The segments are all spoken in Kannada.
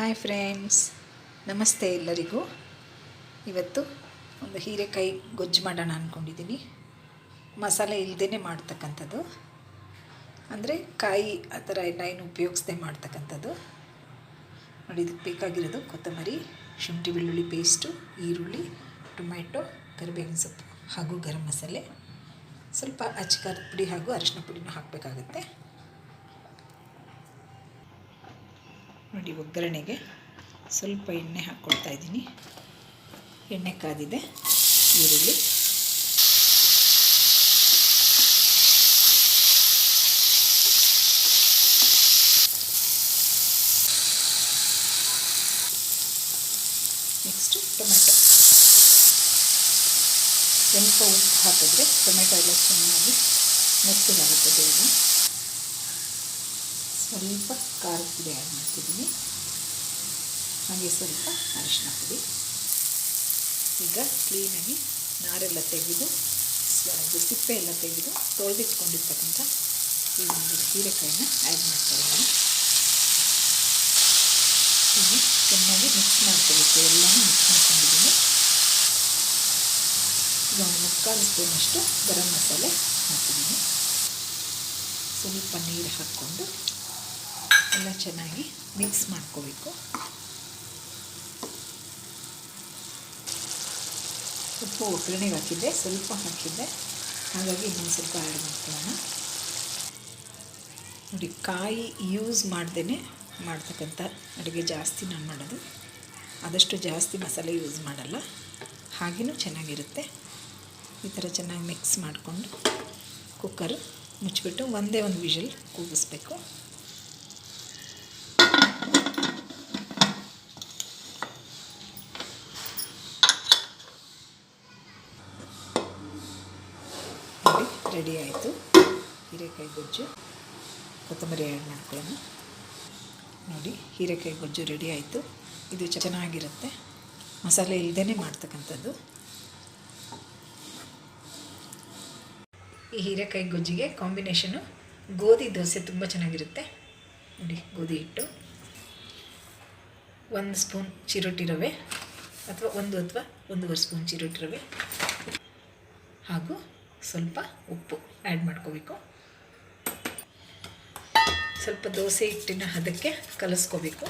ಹಾಯ್ ಫ್ರೆಂಡ್ಸ್, ನಮಸ್ತೆ ಎಲ್ಲರಿಗೂ. ಇವತ್ತು ಒಂದು ಹೀರೆಕಾಯಿ ಗೊಜ್ಜು ಮಾಡೋಣ ಅಂದ್ಕೊಂಡಿದ್ದೀನಿ ಮಸಾಲೆ ಇಲ್ಲದೇ ಮಾಡ್ತಕ್ಕಂಥದ್ದು. ಅಂದರೆ ಕಾಯಿ ಆ ಥರ ಎಲ್ಲ ಏನು ಉಪಯೋಗಿಸದೆ ಮಾಡ್ತಕ್ಕಂಥದ್ದು. ನೋಡಿ, ಇದಕ್ಕೆ ಬೇಕಾಗಿರೋದು ಕೊತ್ತಂಬರಿ, ಶುಂಠಿ ಬೆಳ್ಳುಳ್ಳಿ ಪೇಸ್ಟು ಈರುಳ್ಳಿ, ಟೊಮ್ಯಾಟೊ, ಕರಿಬೇವಿನ ಸೊಪ್ಪು ಹಾಗೂ ಗರಂ ಮಸಾಲೆ. ಸ್ವಲ್ಪ ಅಚ್ಕಾರದ ಪುಡಿ ಹಾಗೂ ಅರಿಶಿನ ಪುಡಿನೂ ಹಾಕಬೇಕಾಗುತ್ತೆ. ನೋಡಿ ಒಗ್ಗರಣೆಗೆ ಸ್ವಲ್ಪ ಎಣ್ಣೆ ಹಾಕ್ಕೊಳ್ತಾ ಇದ್ದೀನಿ. ಎಣ್ಣೆ ಕಾದಿದೆ, ಈರುಳ್ಳಿ. ನೆಕ್ಸ್ಟು ಟೊಮೆಟೊ ಸ್ವಲ್ಪ ಉಪ್ಪು ಹಾಕಿದ್ರೆ ಟೊಮೆಟೊ ಎಲ್ಲ ಚೆನ್ನಾಗಿ ಮೆತ್ತಗಾಗುತ್ತೆ ಬೇಗ. ಸ್ವಲ್ಪ ಖಾರದ ಪುಡಿ ಆ್ಯಡ್ ಮಾಡ್ತಿದ್ದೀನಿ. ಹಾಗೆ ಸ್ವಲ್ಪ ಅರಿಶಿನ ಪುಡಿ. ಈಗ ಕ್ಲೀನಾಗಿ ನಾರೆಲ್ಲ ತೆಗೆದು ಇದು ಸಿಪ್ಪೆ ಎಲ್ಲ ತೆಗೆದು ತೊಳೆದಿಟ್ಕೊಂಡಿರ್ತಕ್ಕಂಥ ಈ ಒಂದು ಹೀರೆಕಾಯಿನ ಆ್ಯಡ್ ಮಾಡ್ತಾ ಇದ್ದೀನಿ. ಹೀಗೆ ಚೆನ್ನಾಗಿ ಮಿಕ್ಸ್ ಮಾಡ್ಕೋಬೇಕು. ಎಲ್ಲನೂ ಮಿಕ್ಸ್ ಮಾಡ್ಕೊಂಡಿದ್ದೀನಿ. ಈಗ ಒಂದು ಮುಕ್ಕಾಲು ಸ್ಪೂನಷ್ಟು ಗರಂ ಮಸಾಲೆ ಹಾಕಿದ್ದೀನಿ. ಸ್ವಲ್ಪ ನೀರು ಹಾಕ್ಕೊಂಡು ಎಲ್ಲ ಚೆನ್ನಾಗಿ ಮಿಕ್ಸ್ ಮಾಡ್ಕೋಬೇಕು. ಉಪ್ಪು ಒಗ್ಗರಣೆಗೆ ಹಾಕಿದ್ದೆ, ಸ್ವಲ್ಪ ಹಾಕಿದ್ದೆ. ಹಾಗಾಗಿ ಇನ್ನೊಂದು ಸ್ವಲ್ಪ ಆ್ಯಡ್ ಮಾಡ್ಕೊಳ್ಳೋಣ. ನೋಡಿ, ಕಾಯಿ ಯೂಸ್ ಮಾಡ್ದೇ ಮಾಡ್ತಕ್ಕಂಥ ಅಡುಗೆ ಜಾಸ್ತಿ ನಾನು ಮಾಡೋದು. ಆದಷ್ಟು ಜಾಸ್ತಿ ಮಸಾಲೆ ಯೂಸ್ ಮಾಡಲ್ಲ. ಹಾಗೇನೂ ಚೆನ್ನಾಗಿರುತ್ತೆ. ಈ ಥರ ಚೆನ್ನಾಗಿ ಮಿಕ್ಸ್ ಮಾಡಿಕೊಂಡು ಕುಕ್ಕರ್ ಮುಚ್ಚಿಬಿಟ್ಟು ಒಂದೇ ಒಂದು ವಿಷಲ್ ಕೂಗಿಸ್ಬೇಕು ನೋಡಿ ರೆಡಿ ಆಯಿತು. ಹೀರೆಕಾಯಿ ಗೊಜ್ಜು, ಕೊತ್ತಂಬರಿ ಆ್ಯಡ್ ಮಾಡ್ಕೊಳ್ಳೋಣ. ನೋಡಿ, ಹೀರೆಕಾಯಿ ಗೊಜ್ಜು ರೆಡಿ ಆಯಿತು. ಇದು ಚೆನ್ನಾಗಿರುತ್ತೆ. ಮಸಾಲೆ ಇಲ್ಲದೇ ಮಾಡ್ತಕ್ಕಂಥದ್ದು. ಈ ಹೀರೆಕಾಯಿ ಗೊಜ್ಜಿಗೆ ಕಾಂಬಿನೇಷನು ಗೋಧಿ ದೋಸೆ ತುಂಬ ಚೆನ್ನಾಗಿರುತ್ತೆ. ನೋಡಿ, ಗೋಧಿ ಹಿಟ್ಟು. ಒಂದು ಸ್ಪೂನ್ ಚಿರೋಟಿ ರವೆ ಅಥವಾ ಒಂದು ಅಥವಾ ಒಂದೂವರೆ ಸ್ಪೂನ್ ಚಿರೋಟಿ ರವೆ. ಹಾಗೂ ಸ್ವಲ್ಪ ಉಪ್ಪು ಆ್ಯಡ್ ಮಾಡ್ಕೋಬೇಕು. ಸ್ವಲ್ಪ ದೋಸೆ ಹಿಟ್ಟಿನ ಹದಕ್ಕೆ ಕಲಸ್ಕೋಬೇಕು.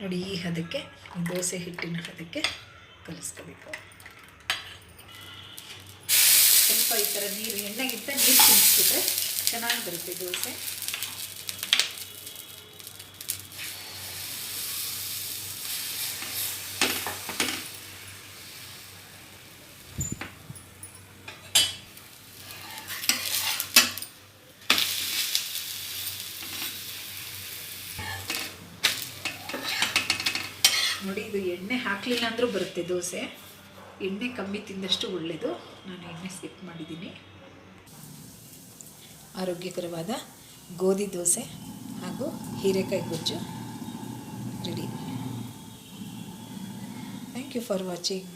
ನೋಡಿ ಈ ಹದಕ್ಕೆ ದೋಸೆ ಹಿಟ್ಟಿನ ಹದಕ್ಕೆ ಕಲಿಸ್ಕೋಬೇಕು. ಸ್ವಲ್ಪ ಈ ಥರ ನೀರು ಎಣ್ಣೆಗಿಂತ ನೀರು ತಿನ್ನಿಸ್ಬಿಟ್ರೆ ಚೆನ್ನಾಗಿ ಬರುತ್ತೆ ದೋಸೆ. ನೋಡಿ, ಇದು ಎಣ್ಣೆ ಹಾಕಲಿಲ್ಲ ಅಂದರೂ ಬರುತ್ತೆ ದೋಸೆ. ಎಣ್ಣೆ ಕಮ್ಮಿ ತಿಂದಷ್ಟು ಒಳ್ಳೆಯದು ನಾನು ಎಣ್ಣೆ ಸ್ಕಿಪ್ ಮಾಡಿದ್ದೀನಿ. ಆರೋಗ್ಯಕರವಾದ ಗೋಧಿ ದೋಸೆ ಹಾಗೂ ಹೀರೆಕಾಯಿ ಗೊಜ್ಜು ready thank you for watching